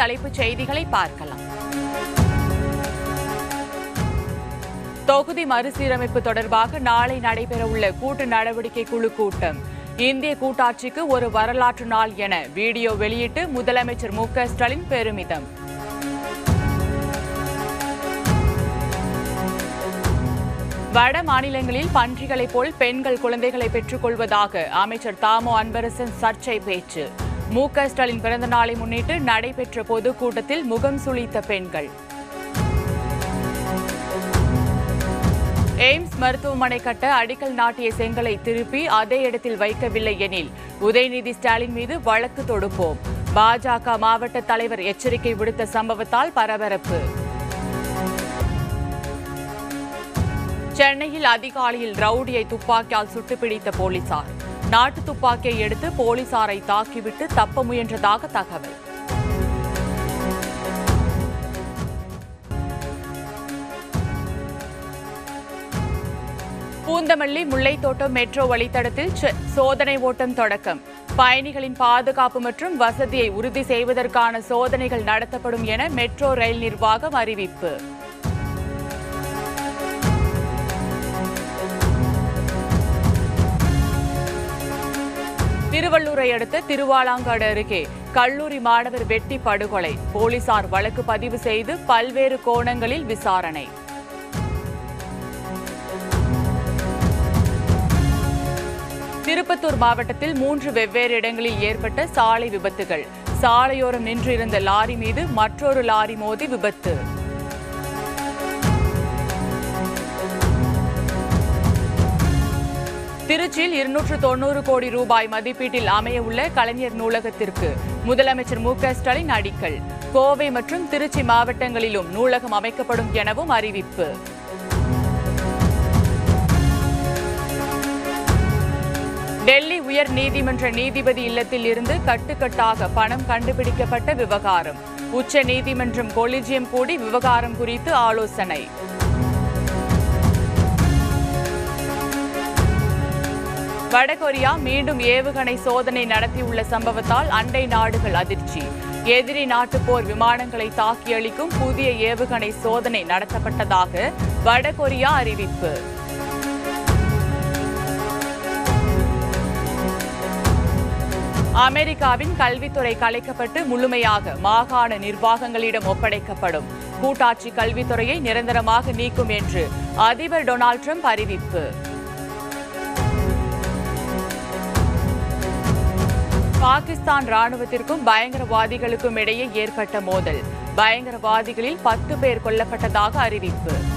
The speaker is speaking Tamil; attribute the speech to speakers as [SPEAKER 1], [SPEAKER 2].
[SPEAKER 1] தலைப்புச் செய்திகளை பார்க்கலாம். தொகுதி மறுசீரமைப்பு தொடர்பாக நாளை நடைபெறவுள்ள கூட்டு நடவடிக்கை குழு கூட்டம். இந்திய கூட்டாட்சிக்கு ஒரு வரலாற்று நாள் என வீடியோ வெளியிட்டு முதலமைச்சர் மு ஸ்டாலின் பெருமிதம். வட மாநிலங்களில் பன்றிகளைப் போல் பெண்கள் குழந்தைகளை பெற்றுக் கொள்வதாக அமைச்சர் தாமோ அன்பரசன் சர்ச்சை பேச்சு. மு க ஸ்டாலின் பிறந்த நாளை முன்னிட்டு நடைபெற்ற பொதுக்கூட்டத்தில் முகம் சுளித்த பெண்கள். எய்ம்ஸ் மருத்துவமனை கட்ட அடிக்கல் நாட்டிய செங்கலை திருப்பி அதே இடத்தில் வைக்கவில்லை எனில் உதயநிதி ஸ்டாலின் மீது வழக்கு தொடுப்போம். பாஜக மாவட்ட தலைவர் எச்சரிக்கை விடுத்த சம்பவத்தால் பரபரப்பு. சென்னையில் அதிகாலையில் ரவுடியை துப்பாக்கியால் சுட்டுப்பிடித்த போலீசார். நாட்டு துப்பாக்கியை எடுத்து போலீசாரை தாக்கிவிட்டு தப்ப முயன்றதாக தகவல். பூந்தமல்லி முல்லைத்தோட்டம் மெட்ரோ வழித்தடத்தில் சோதனை ஓட்டம் தொடக்கம். பயணிகளின் பாதுகாப்பு மற்றும் வசதியை உறுதி செய்வதற்கான சோதனைகள் நடத்தப்படும் என மெட்ரோ ரயில் நிர்வாகம் அறிவிப்பு. திருவள்ளூரை அடுத்த திருவாலாங்காடு அருகே கல்லூரி மாணவர் வெட்டி படுகொலை. போலீசார் வழக்கு பதிவு செய்து பல்வேறு கோணங்களில் விசாரணை. திருப்பத்தூர் மாவட்டத்தில் மூன்று வெவ்வேறு இடங்களில் ஏற்பட்ட சாலை விபத்துகள். சாலையோரம் நின்றிருந்த லாரி மீது மற்றொரு லாரி மோதி விபத்து. திருச்சியில் இருநூற்று தொண்ணூறு கோடி ரூபாய் மதிப்பீட்டில் அமைய உள்ள கலைஞர் நூலகத்திற்கு முதலமைச்சர் மு க ஸ்டாலின் அடிக்கல். கோவை மற்றும் திருச்சி மாவட்டங்களிலும் நூலகம் அமைக்கப்படும் எனவும் அறிவிப்பு. டெல்லி உயர் நீதிமன்ற நீதிபதி இல்லத்தில் இருந்து கட்டுக்கட்டாக பணம் கண்டுபிடிக்கப்பட்ட விவகாரம். உச்ச நீதிமன்றம் கொலிஜியம் கூடி விவகாரம் குறித்து ஆலோசனை. வடகொரியா மீண்டும் ஏவுகணை சோதனை நடத்தியுள்ள சம்பவத்தால் அண்டை நாடுகள் அதிர்ச்சி. எதிரி நாட்டு போர் விமானங்களை தாக்கி அளிக்கும் புதிய ஏவுகணை சோதனை நடத்தப்பட்டதாக வடகொரியா அறிவிப்பு. அமெரிக்காவின் கல்வித்துறை கலைக்கப்பட்டு முழுமையாக மாகாண நிர்வாகங்களிடம் ஒப்படைக்கப்படும். கூட்டாட்சி கல்வித்துறையை நிரந்தரமாக நீக்கும் என்று அதிபர் டொனால்ட் ட்ரம்ப் அறிவிப்பு. பாகிஸ்தான் ராணுவத்திற்கும் பயங்கரவாதிகளுக்கும் இடையே ஏற்பட்ட மோதல். பயங்கரவாதிகளில் பத்து பேர் கொல்லப்பட்டதாக அறிவிப்பு.